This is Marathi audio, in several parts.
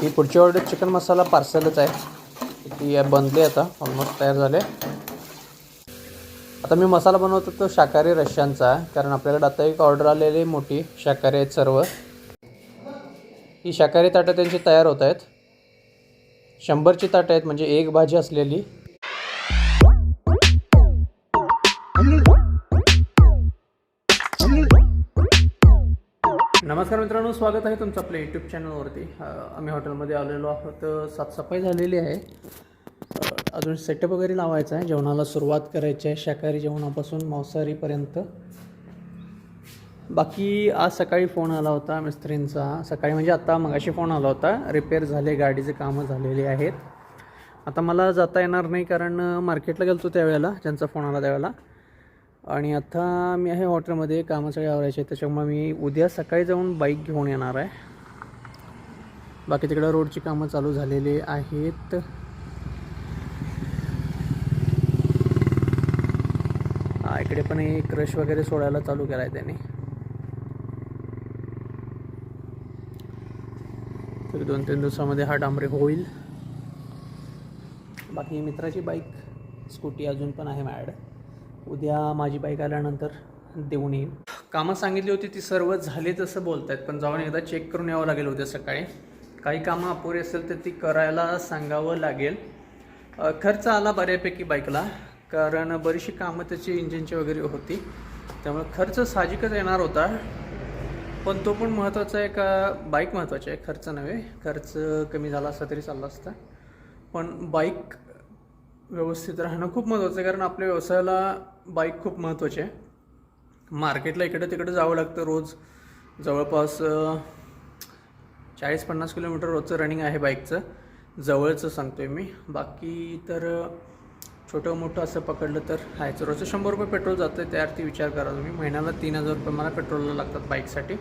ही पुढची ऑर्डर चिकन मसाला पार्सलच आहे. ती बनली आता ऑलमोस्ट तयार झाले. आता मी मसाला बनवतो तो शाकाहारी रश्यांचा आहे कारण आपल्याकडे आता एक ऑर्डर आलेली मोठी शाकाहारी आहेत सर्व. ही शाकाहारी ताटं त्यांची तयार होत आहेत. शंभरची ताटं आहेत म्हणजे एक भाजी असलेली. नमस्कार मित्रांनो स्वागत आहे तुमचं आपल्या यूट्यूब चॅनलवरती आम्ही हॉटेलमध्ये आलेलो आहोत. साफसफाई झालेली आहे. अजून सेटअप वगैरे लावायचा आहे. जेवणाला सुरुवात करायची आहे. शाकाहारी जेवणापासून मांसाहारीपर्यंत. बाकी आज सकाळी फोन आला होता मिस्त्रींचा. सकाळी म्हणजे आत्ता मगाशी फोन आला होता. रिपेअर झाले गाडीचे कामं झालेली आहेत. आता मला जाता येणार नाही कारण मार्केटला गेलो होतो त्यावेळेला ज्यांचा फोन आला त्यावेळेला. आणि आता मी आहे हॉटेलमध्ये कामासाठी आवरायचे. त्याच्यामुळे मी उद्या सकाळी जाऊन बाईक घेऊन येणार आहे. बाकी तिकडं रोडची कामं चालू झालेली आहेत. इकडे पण एक क्रश वगैरे सोडायला चालू केला आहे त्यांनी. तरी दोन तीन दिवसामध्ये हा डांबरे होईल. बाकी मित्राची बाईक स्कूटी अजून पण आहे मॅडम उद्या माझी बाईक आल्यानंतर देऊन येईल कामं सांगितली होती ती सर्व झाली तसं बोलत आहेत पण जाऊन एकदा चेक करून यावं लागेल उद्या सकाळी. काही कामं अपुरी असेल तर ती करायला सांगावं लागेल. खर्च आला बऱ्यापैकी बाईकला कारण बरीचशी कामं त्याची इंजिनची वगैरे होती. त्यामुळे खर्च साहजिकच येणार होता पण तो पण महत्त्वाचा आहे का बाईक महत्त्वाची आहे खर्च नव्हे. खर्च कमी झाला असता तरी चालला असता. पण बाईक व्यवस्थित राहणं खूप महत्त्वाचं आहे कारण आपल्या व्यवसायाला बाईक खूप महत्त्वाची आहे. मार्केटला इकडं तिकडं जावं लागतं रोज. जवळपास चाळीस पन्नास किलोमीटर रोजचं रनिंग आहे बाईकचं. जवळचं सांगतो आहे मी. बाकी तर छोटं मोठं असं पकडलं तर हायचं. रोजचं शंभर रुपये पेट्रोल जातं आहे त्यावरती विचार करा तुम्ही. महिन्याला तीन हजार रुपये मला पेट्रोलला लागतात बाईकसाठी.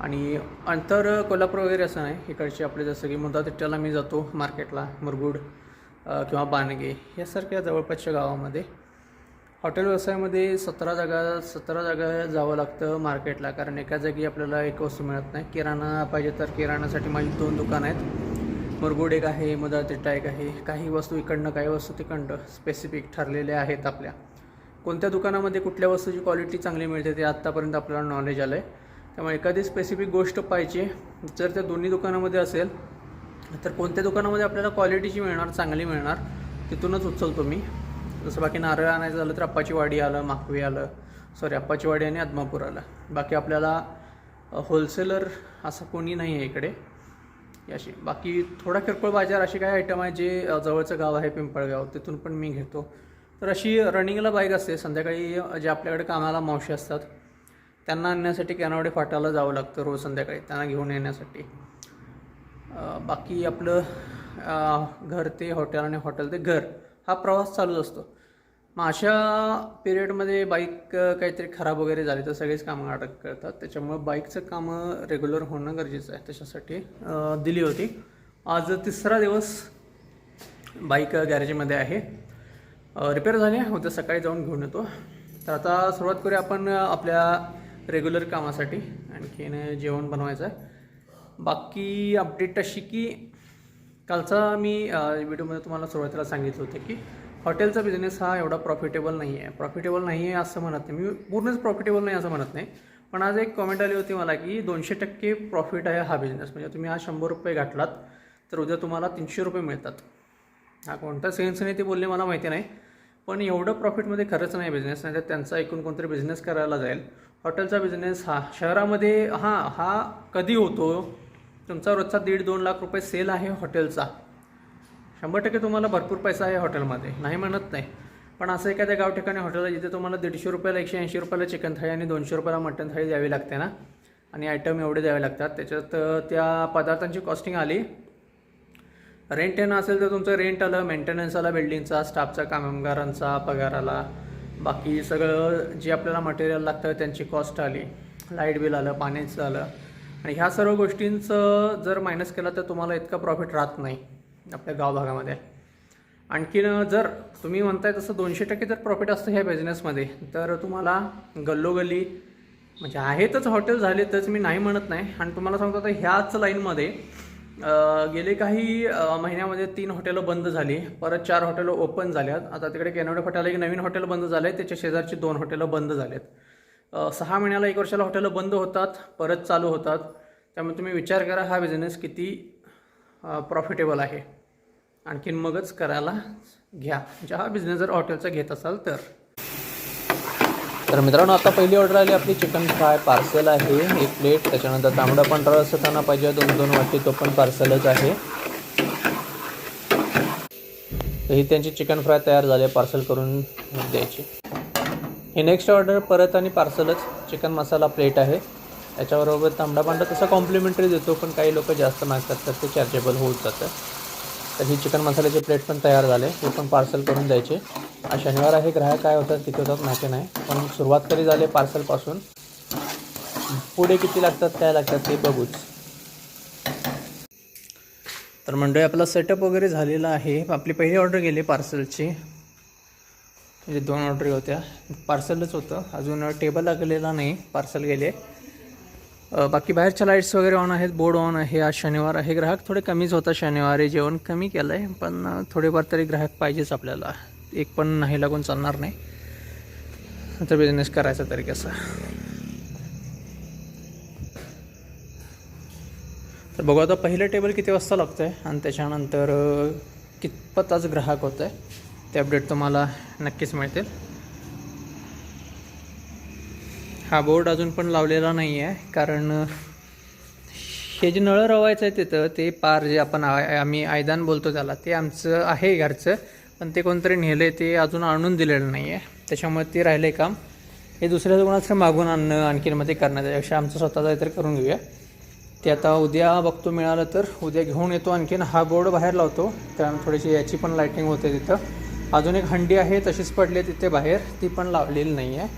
आणि अंतर कोल्हापूर वगैरे असं नाही. इकडचे आपले जसं की मुदा तिट्ट्याला मी जातो मार्केटला. मुरगुड किंवा बानगे यासारख्या जवळपासच्या गावामध्ये. हॉटेल व्यवसायामध्ये सतरा जागा सतरा जागा जावं लागतं मार्केटला कारण एका जागी आपल्याला एक वस्तू मिळत नाही. किराणा पाहिजे तर किराणासाठी माझी दोन दुकानं आहेत. मुरगुड एक आहे मुदातिट्टा एक आहे. काही वस्तू इकडनं काही वस्तू तिकडनं स्पेसिफिक ठरलेल्या आहेत आपल्या. कोणत्या दुकानामध्ये कुठल्या वस्तूची क्वालिटी चांगली मिळते ते आत्तापर्यंत आपल्याला नॉलेज आलं आहे त्यामुळे एखादी स्पेसिफिक गोष्ट पाहिजे जर त्या दोन्ही दुकानामध्ये असेल तर कोणत्या दुकानामध्ये आपल्याला क्वालिटीची मिळणार चांगली मिळणार तिथूनच उचलतो मी. जसं बाकी नारळ आणायचं झालं तर अप्पाची वाडी आलं माकवी आलं. सॉरी अप्पाची वाडी आणि आदमापूर आलं. बाकी आपल्याला होलसेलर असं कोणी नाही आहे इकडे. अशी बाकी थोडा किरकोळ बाजार असे काही आयटम आहे जे जवळचं गाव आहे पिंपळगाव तिथून पण मी घेतो. तर अशी रनिंगला बाईक असते. संध्याकाळी जे आपल्याकडे कामाला मावशी असतात त्यांना आणण्यासाठी कॅनावडे फाटाला जावं लागतं रोज संध्याकाळी त्यांना घेऊन येण्यासाठी. बाकी आपलं घर ते हॉटेल आणि हॉटेल ते घर. हा प्रवास चालूच असतो. मग अशा पिरियडमध्ये बाईक काहीतरी खराब वगैरे झाली तर सगळेच कामं अटक करतात. त्याच्यामुळं बाईकचं कामं रेग्युलर होणं गरजेचं आहे. त्याच्यासाठी दिली होती. आज तिसरा दिवस बाईक गॅरेजमध्ये आहे. रिपेअर झाली आहे. उद्या सकाळी जाऊन घेऊन येतो. तर आता सुरुवात करूया आपण आपल्या रेग्युलर कामासाठी. आणखीन जेवण बनवायचं आहे. बाकी अपडेट अशी की कालचा मी व्हिडिओमध्ये तुम्हाला सुरुवातीला सांगितलं होतं की हॉटेलचा बिझनेस हा एवढा प्रॉफिटेबल नाही आहे. प्रॉफिटेबल नाही आहे असं म्हणत नाही. मी पूर्णच प्रॉफिटेबल नाही असं म्हणत नाही. पण आज एक कमेंट आली होती मला की दोनशे टक्के प्रॉफिट आहे हा बिझनेस म्हणजे तुम्ही हा शंभर रुपये गाठलात तर उद्या तुम्हाला तीनशे रुपये मिळतात. हा कोणता सेन्सने ते बोलले मला माहिती नाही. पण एवढं प्रॉफिटमध्ये खरंच नाही बिझनेस नाही तर त्यांचा एकूण कोणतरी बिझनेस करायला जाईल. हॉटेलचा बिझनेस हा शहरामध्ये हां हा कधी होतो? तुमचा रोजचा दीड दोन लाख रुपये सेल आहे हॉटेलचा. शंभर टक्के तुम्हाला भरपूर पैसा आहे हॉटेलमध्ये नाही म्हणत नाही. पण असं एखाद्या गाव ठिकाणी हॉटेल आहे जिथे तुम्हाला दीडशे रुपयाला एकशे ऐंशी रुपयाला चिकन थाळी आणि दोनशे रुपयाला मटन थाळी द्यावी लागते ना? आणि आयटम एवढे द्यावे लागतात. त्याच्यात त्या पदार्थांची कॉस्टिंग आली. रेंट येणं असेल तर तुमचं रेंट आलं मेंटेनन्स आला बिल्डिंगचा स्टाफचा कामगारांचा पगार आला बाकी सगळं जे आपल्याला मटेरियल लागतं त्यांची कॉस्ट आली. लाइट बिल आलं पाण्याचं आलं. आणि ह्या सर्व गोष्टींचं जर मायनस केलं तर तुम्हाला इतका प्रॉफिट राहत नाही आपल्या गावभागामध्ये आणखीन जर तुम्ही म्हणताय तसं दोनशे टक्के जर प्रॉफिट असतं ह्या बिझनेसमध्ये तर तुम्हाला गल्लोगल्ली म्हणजे आहेतच हॉटेल झालेतच मी नाही म्हणत नाही. आणि तुम्हाला सांगतो आता ह्याच लाईनमध्ये गेले काही महिन्यामध्ये तीन हॉटेलं बंद झाली परत चार हॉटेलं ओपन झाल्यात. आता तिकडे कॅनोडे फटाला एक नवीन हॉटेल बंद झालं आहे त्याच्या शेजारची दोन हॉटेलं बंद झालेत. आहेत सहा महिन्याला एक वर्षाला हॉटेलं बंद होतात परत चालू होतात. त्यामुळे तुम्ही विचार करा हा बिझनेस किती प्रॉफिटेबल आहे. आणखीन मगच करायला घ्या. म्हणजे हा बिझनेस जर हॉटेलचा घेत असाल तर. तर मित्रांनो आता पहिली ऑर्डर आली आपली चिकन फ्राय पार्सल आहे. एक प्लेट त्याच्यानंतर तांबडा पांढरा रस्सा त्यांना पाहिजे दोन दोन वाटी तो पण पार्सलच आहे. तर ही त्यांची चिकन फ्राय तयार झाली पार्सल करून द्यायची. ही नेक्स्ट ऑर्डर परत आणि पार्सलच चिकन मसाला प्लेट आहे. त्याच्याबरोबर तांबडा पांढरा तसा कॉम्प्लिमेंटरी देतो पण काही लोक जास्त मागतात तर ते चार्जेबल होऊन जातं. तर ही चिकन मसाल्याचे प्लेट पण तयार झाले ते पण पार्सल करून द्यायचे. आज शनिवार आहे ग्राहक काय होतात किती होतात माहिती नाही. पण सुरुवात तरी झाली पार्सलपासून पुढे किती लागतात काय लागतात ते बघूच. तर मंडळी आपला सेटअप वगैरे झालेला आहे. आपली पहिली ऑर्डर गेली पार्सलची म्हणजे दोन ऑर्डरी होत्या. पार्सलच होतं. अजून टेबल लागलेला नाही. पार्सल गेले. बाकी बाहेरच्या लाईट्स वगैरे ऑन आहेत. बोर्ड ऑन आहे. आज शनिवार आहे. ग्राहक थोडे कमीच होता शनिवारी. जेवण कमी केलं आहे पण थोडेफार तरी ग्राहक पाहिजेच आपल्याला. एक पण नाही लागून चालणार नाही. तर बिझनेस करायचा तरी कसा. तर बघू आता पहिलं टेबल किती वाजता लागतं आहे आणि त्याच्यानंतर कितपत आज ग्राहक होतं आहे ते अपडेट तुम्हाला नक्कीच मिळतील. हा बोर्ड अजून पण लावलेला नाही आहे कारण हे जे नळं रवायचं आहे तिथं ते पार जे आपण आम्ही आयदान बोलतो त्याला ते आमचं आहे घरचं पण ते कोणतरी नेलं ते अजून आणून दिलेलं नाही आहे. त्याच्यामुळे ते राहिलं आहे काम. हे दुसऱ्या कोणाचं मागून आणणं आणखीन मग ते करण्यात त्यापेक्षा आमचं स्वतःचा इतर करून घेऊया. ते आता उद्या बघतो मिळालं तर उद्या घेऊन येतो आणखीन. हा बोर्ड बाहेर लावतो कारण थोडीशी याची पण लाईटिंग होते तिथं. अजून एक हंडी आहे तशीच पडली तिथे बाहेर. ती पण लावलेली नाही आहे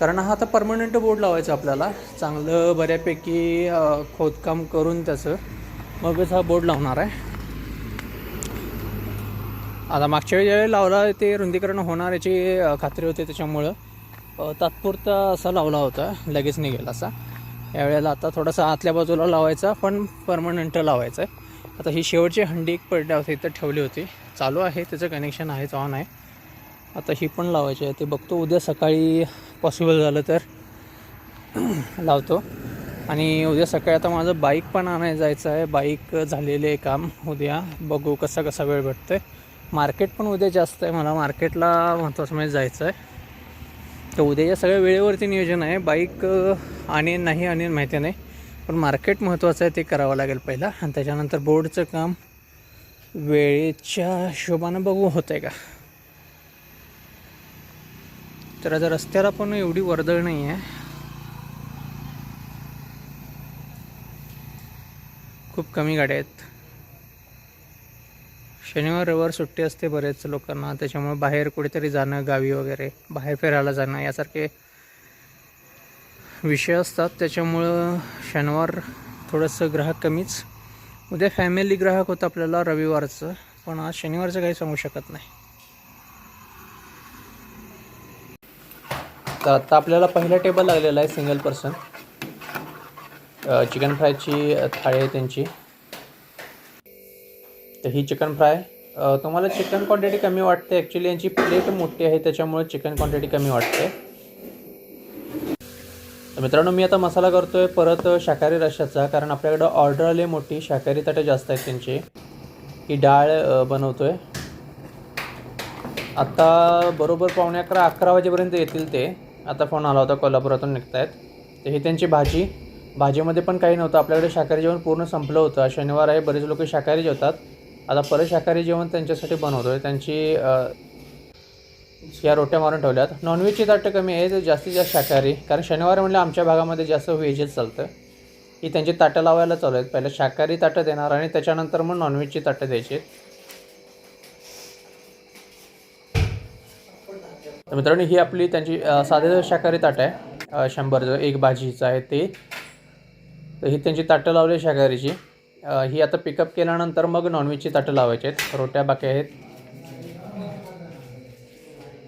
कारण हा आता परमनंट बोर्ड लावायचा आपल्याला. चांगलं बऱ्यापैकी खोदकाम करून त्याचं मगच हा बोर्ड लावणार आहे. आता मागच्या वेळी ज्यावेळी लावला ते रुंदीकरण होणार याची खात्री होती त्याच्यामुळं. तात्पुरता असा लावला होता. लगेच निघेल असा. यावेळेला आता थोडासा आतल्या बाजूला लावायचा पण परमनंट लावायचा आहे आता ही शेवटची हंडी एक पडल्या होती इथं ठेवली होती. चालू आहे त्याचं कनेक्शन आहेच ऑन आहे. आता ही पण लावायची आहे ते बघतो उद्या सकाळी पॉसिबल झालं तर. लावतो. आणि उद्या सकाळी आता माझं बाईक पण आणायला जायचं आहे. बाईक झालेले आहे काम. उद्या बघू कसा कसा वेळ भेटतो आहे मार्केट पण उद्या जास्त आहे. मला मार्केटला महत्त्वाचं म्हणजे जायचं आहे. तर उद्याच्या सगळ्या वेळेवरती नियोजन आहे. बाईक आणेन नाही आणेन माहिती नाही. पण मार्केट महत्त्वाचं आहे ते करावं लागेल पहिला. आणि त्याच्यानंतर बोर्डचं काम वेळेच्या हिशोबानं बघू होतं आहे का. तर आता रस्त्याला पण एवढी वर्दळ नाही आहे खूप कमी गाड्या आहेत. शनिवार रविवार सुट्टी असते बरेच लोकांना. त्याच्यामुळे बाहेर कुठेतरी जाणं गावी वगैरे बाहेर फिरायला जाणं यासारखे विषय असतात त्याच्यामुळं शनिवार थोडंसं ग्राहक कमीच. उद्या फॅमिली ग्राहक होतं आपल्याला रविवारचं पण आज शनिवारचं काही सांगू शकत नाही. तर आता आपल्याला पहिला टेबल लागलेला आहे सिंगल पर्सन चिकन फ्रायची थाळी आहे त्यांची. तर ही चिकन फ्राय तुम्हाला चिकन क्वांटिटी कमी वाटते. ॲक्च्युली यांची प्लेट मोठी आहे त्याच्यामुळे चिकन क्वांटिटी कमी वाटते. तर मित्रांनो मी आता मसाला करतोय परत शाकाहारी रश्याचा कारण आपल्याकडं ऑर्डर आली आहे मोठी. शाकाहारी ताटं जास्त आहेत त्यांची. ही डाळ बनवतो बनवतोय. आता बरोबर पावणे अकरा अकरा वाजेपर्यंत येतील ते. आता फोन आला होता कोल्हापुरातून निघतायत. तर ही त्यांची भाजी. भाजीमध्ये पण काही नव्हतं. आपल्याकडे शाकाहारी जेवण पूर्ण संपलं होतं. शनिवार आहे बरेच लोक शाकाहारी जेवतात. आता परत शाकाहारी जेवण त्यांच्यासाठी बनवतो आहे त्यांची या रोट्या मारून ठेवल्यात. नॉनव्हेजची ताटं कमी आहेत जास्तीत जास्त शाकाहारी. कारण शनिवार म्हणलं आमच्या भागामध्ये जास्त व्हेजच चालतं. ही त्यांची ताटं लावायला चालू आहेत. पहिलं शाकाहारी ताटं देणार आणि त्याच्यानंतर मग नॉनव्हेजची ताटं द्यायची आहेत. तर मित्रांनो ही आपली त्यांची साधे शाकाहारी ताटं आहे. शंभरचं एक भाजीचं आहे ते. तर ही त्यांची ताटं लावली शाकाहारीची. ही आता पिकअप केल्यानंतर मग नॉनव्हेजची ताटं लावायची आहेत. रोट्या बाकी आहेत.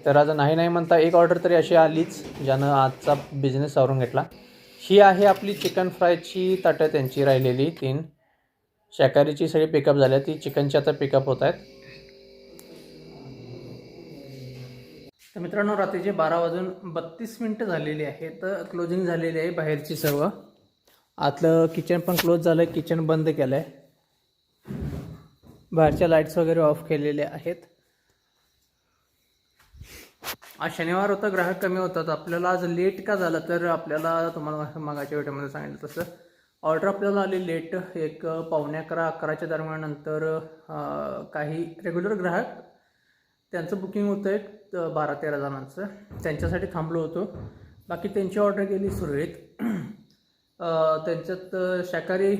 तर आज नाही नाही म्हणता एक ऑर्डर तरी अशी आलीच ज्यानं आजचा बिझनेस सावरून घेतला. ही आहे आपली चिकन फ्रायची ताटं त्यांची राहिलेली तीन. शाकाहारीची सगळी पिकअप झाली ती चिकनची आता पिकअप होत आहेत. तर मित्रांनो रात्रीचे बारा वाजून बत्तीस मिनटं झालेली आहे. तर क्लोजिंग झालेली आहे बाहेरची सर्व. आतलं किचन पण क्लोज झालं आहे किचन बंद केलं आहे बाहेरच्या लाईट्स वगैरे ऑफ केलेले आहेत. आज शनिवार होता ग्राहक कमी होतात आपल्याला आज लेट का झालं? तर आपल्याला तुम्हाला मागाच्या वेळेमध्ये सांगितलं तसं. ऑर्डर आपल्याला आली लेट एक पावणे अकरा अकराच्या दरम्यान नंतर काही रेग्युलर ग्राहक त्यांचं बुकिंग होतं एक बारा तेरा जणांचं. त्यांच्यासाठी थांबलो होतो. बाकी त्यांची ऑर्डर गेली सुरळीत. त्यांच्यात शाकाहारी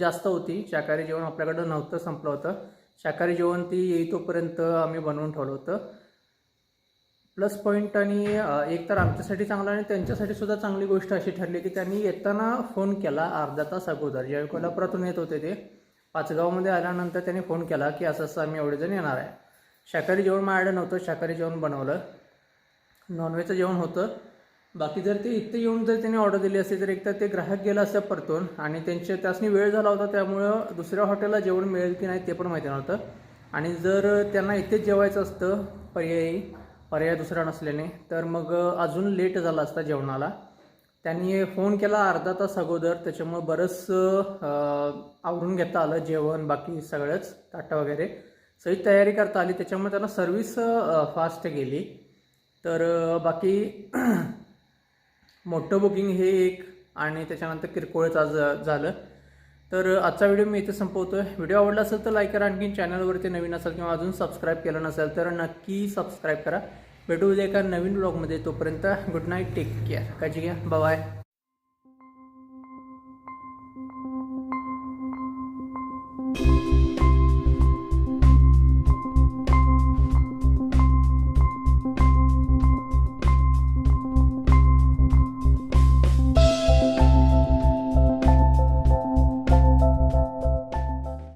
जास्त होती. शाकाहारी जेवण आपल्याकडं नव्हतं संपलं होतं. शाकाहारी जेवण ती येई तोपर्यंत आम्ही बनवून ठेवलं होतं. प्लस पॉईंट आणि एक तर आमच्यासाठी चांगला आणि त्यांच्यासाठी सुद्धा चांगली गोष्ट अशी ठरली की त्यांनी येताना फोन केला अर्धा तास अगोदर. ज्यावेळी कोल्हापुरातून येत होते ते. पाचगावमध्ये आल्यानंतर त्यांनी फोन केला की असं असं आम्ही एवढेजण येणार आहे. शाकाहारी जेवण माझ्याकडे नव्हतं शाकाहारी जेवण बनवलं. नॉनव्हेजचं जेवण होतं. बाकी जर ते इथे येऊन जर त्यांनी ऑर्डर दिली असती तर एकतर ते ग्राहक गेला असतं परतून आणि त्यांचे त्यासनी वेळ झाला होता त्यामुळं दुसऱ्या हॉटेलला जेवण मिळेल की नाही ते पण माहिती नव्हतं. आणि जर त्यांना इथेच जेवायचं असतं पर्यायी पर्याय दुसरा नसल्याने. तर मग अजून लेट झाला असता जेवणाला. त्यांनी फोन केला अर्धा तास अगोदर. त्याच्यामुळं बरंच आवरून घेता आलं जेवण बाकी सगळंच ताटं वगैरे. सगळी तयारी करता आली. त्याच्यामुळे त्यांना सर्विस फास्ट गेली. तर बाकी मोठं बुकिंग हे एक आणि त्याच्यानंतर किरकोळच आज झालं. तर आजचा व्हिडिओ मी इथे संपवतोय. व्हिडिओ आवडला असेल तर लाईक करा. आणखी चॅनलवरती नवीन असेल किंवा अजून सबस्क्राईब केलं नसेल तर नक्की सबस्क्राईब करा. भेटू उद्या एका नवीन ब्लॉगमध्ये तोपर्यंत गुड नाईट टेक केअर काळजी घ्या. बाय